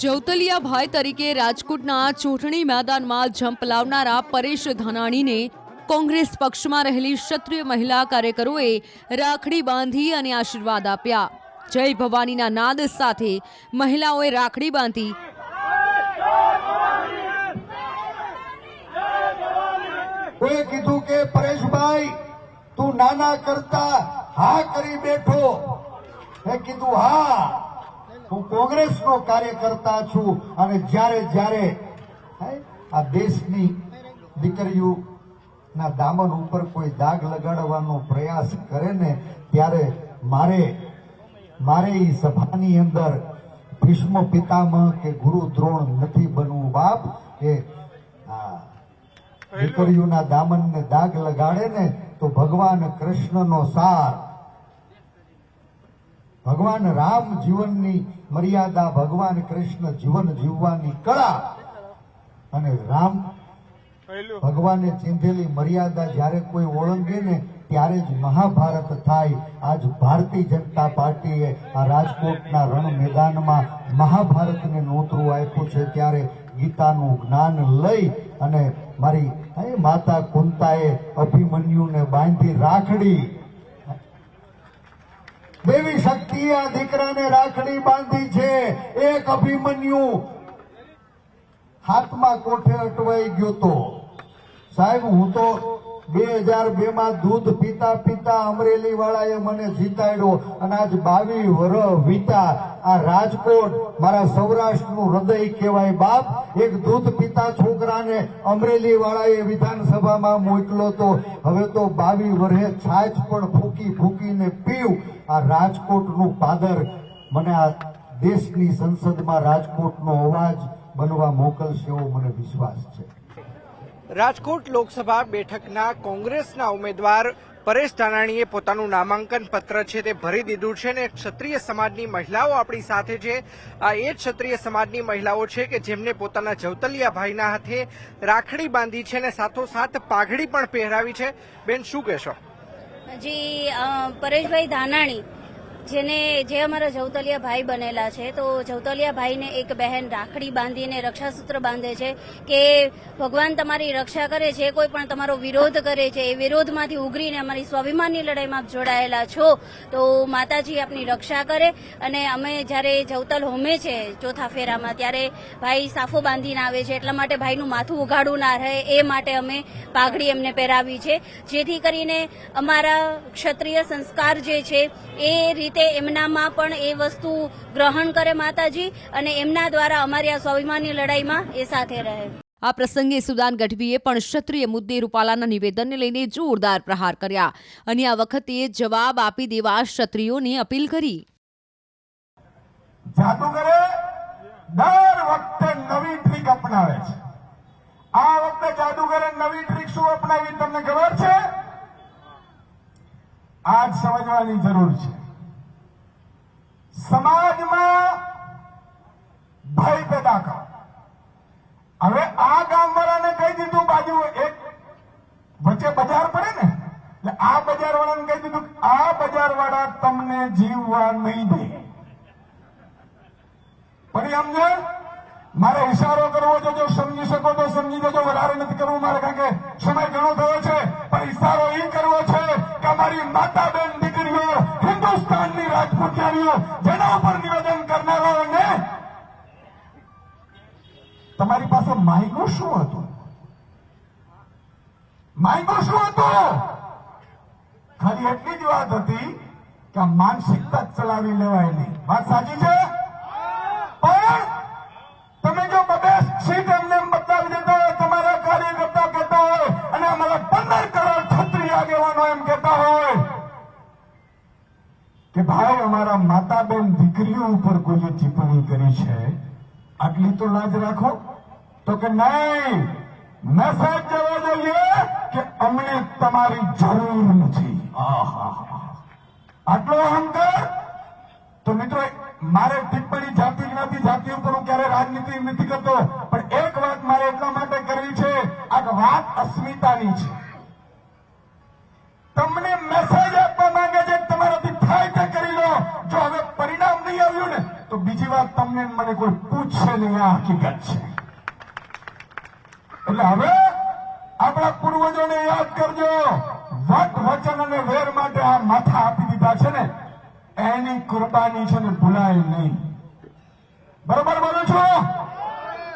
જવતલિયા ભાઈ તરીકે રાજકોટના ચૂંટણી મેદાનમાં જંપ લાવનારા પરેશ ધાનાણીને કોંગ્રેસ પક્ષમાં રહેલી ક્ષત્રિય મહિલા કાર્યકરોએ રાખડી બાંધી અને આશીર્વાદ આપ્યા. જય ભવાનીના નાદ સાથે મહિલાઓએ રાખડી બાંધી. કીધું કે પરેશભાઈ, તું નાના કરતા હા કરી બેઠો. કીધું, હા. હું કોંગ્રેસનો કાર્યકર્તા છું અને જ્યારે જ્યારે આ દેશની દીકરીઓના દામન ઉપર કોઈ દાગ લગાડવાનો પ્રયાસ કરે ને, ત્યારે મારે મારે એ સભાની અંદર ભીષ્મ પિતામહ કે ગુરુ દ્રોણ નથી બનવું બાપ, એ દીકરીઓના દામનને દાગ લગાડે ને, તો ભગવાન કૃષ્ણનો સાર ભગવાન રામ જીવનની મર્યાદા ભગવાન કૃષ્ણ જીવન જીવવાની કળા અને રામ ભગવાને ચીંધેલી મર્યાદા જ્યારે કોઈ ઓળંગે ને ત્યારે જ મહાભારત થાય. આજ ભારતીય જનતા પાર્ટીએ આ રાજકોટના રણ મેદાનમાં મહાભારતને નોતરું આપ્યું છે. ત્યારે ગીતાનું જ્ઞાન લઈ અને મારી માતા કુંતાએ અભિમન્યુને બાંધી રાખડી. દેવી શક્તિ આ દીકરાને રાખડી બાંધી છે. એક અભિમન્યુ હાથમાં કોઠે અટવાઈ ગયો તો. સાહેબ, હું તો બે હજાર બે માં દૂધ પીતા પીતા અમરેલી વાળાએ મને જીતાડ્યો અને આજ બાવી વર વીતા. આ રાજકોટ મારા સૌરાષ્ટ્રનું હૃદય કહેવાય બાપ. એક દૂધ પીતા છોકરાને અમરેલી વાળાએ વિધાનસભામાં મોકલો તો હવે તો બાવી વર્ષે છાજ પણ ફૂકી ફૂકીને પીવ. આ રાજકોટનું પાદર મને આ દેશની સંસદમાં રાજકોટનો અવાજ બનવા મોકલશે એવો મને વિશ્વાસ છે. રાજકોટ લોકસભા બેઠકના કોંગ્રેસના ઉમેદવાર પરેશ ધાનાણીએ પોતાનું નામાંકન પત્ર છે તે ભરી દીધું છે અને ક્ષત્રિય સમાજની મહિલાઓ આપણી સાથે છે. આ એ જ ક્ષત્રિય સમાજની મહિલાઓ છે કે જેમને પોતાના જવતલિયા ભાઈના હાથે રાખડી બાંધી છે અને સાથોસાથ પાઘડી પણ પહેરાવી છે. બેન, શું કહેશો? જી પરેશભાઈ ધાનાણી જેને જે અમારા જવતલિયા ભાઈ બનેલા છે, તો જવતલિયા ભાઈને એક બહેન રાખડી બાંધીને રક્ષાસૂત્ર બાંધે છે કે ભગવાન તમારી રક્ષા કરે છે, કોઈ પણ તમારો વિરોધ કરે છે, એ વિરોધમાંથી ઉઘરીને અમારી સ્વાભિમાનની લડાઈમાં જોડાયેલા છો, તો માતાજી આપની રક્ષા કરે. અને અમે જ્યારે જવતલ હોમે છે ચોથા ફેરામાં, ત્યારે ભાઈ સાફો બાંધીને આવે છે, એટલા માટે ભાઈનું માથું ઉઘાડું ના રહે, એ માટે અમે પાઘડી એમને પહેરાવી છે. જેથી કરીને અમારા ક્ષત્રિય સંસ્કાર જે છે, એ રીતે એમનામાં પણ એ વસ્તુ ગ્રહણ કરે માતાજી અને એમના દ્વારા અમારી આ સ્વાભિમાનની લડાઈમાં એ સાથે રહે. આ પ્રસંગે સુદાન ગઢવીએ પણ ક્ષત્રિય મુદ્દે રૂપાલાના નિવેદનને લઈને જોરદાર પ્રહાર કર્યા અને આ વખતે જવાબ આપી દેવા ક્ષત્રિયોને અપીલ કરી. જાદુગરે દર વખતે નવી ટ્રીક અપનાવે છે. આ વખતે જાદુગરે નવી ટ્રીક શું અપનાવી તમને ખબર છે? આજ સમજવાની જરૂર છે. સમાજમાં ભય પેદા કરો. હવે આ ગામવાળાને કહી દીધું બાજુ એક વચ્ચે બજાર પડે ને, એટલે આ બજાર કહી દીધું આ બજાર તમને જીવવા નહીં દે. ફરી સમજે મારે ઇશારો કરવો છે, જો સમજી શકો તો સમજી દેજો વધારે નથી કરવું મારે, કારણ કે સમય ઘણો થયો છે, પણ ઇશારો એ કરવો છે કે અમારી માતા બેન હિન્દુસ્તાનની જેના ઉપર નિવેદન કરનારાઓને તમારી પાસે માયગો શું હતું? માયગો શું હતું? ખાલી એટલી જ વાત હતી કે માનસિકતા ચલાવી લેવાય નહીં. વાત સાચી છે? કે માતા બેન દીકરીઓ ઉપર કોઈએ ટિપ્પણી કરી છે? આટલી તો લાજ રાખો. તો કે નહીં મેસેજ જવો જોઈએ કે અમને તમારી જરૂર નથી. આટલો અહંકાર? તો મિત્રો, મારે ટિપ્પણી જાતિ જ્ઞાતિ જાતિ ઉપર હું ક્યારે રાજનીતિ નથી કરતો. પણ એક વાત મારે એટલા માટે કરવી છે, આ વાત અસ્મિતાની છે. તે બીજી વાત તમને મને કોઈ પૂછશે નહીં, આ હકીકત છે. એટલે હવે આપણા પૂર્વજોને યાદ કરજો, વટ વચન અને વેર માટે આ માથા આપી દીધા છે ને, એની કુરબાની છે ને ભૂલાય નહીં. બરોબર બોલું છું?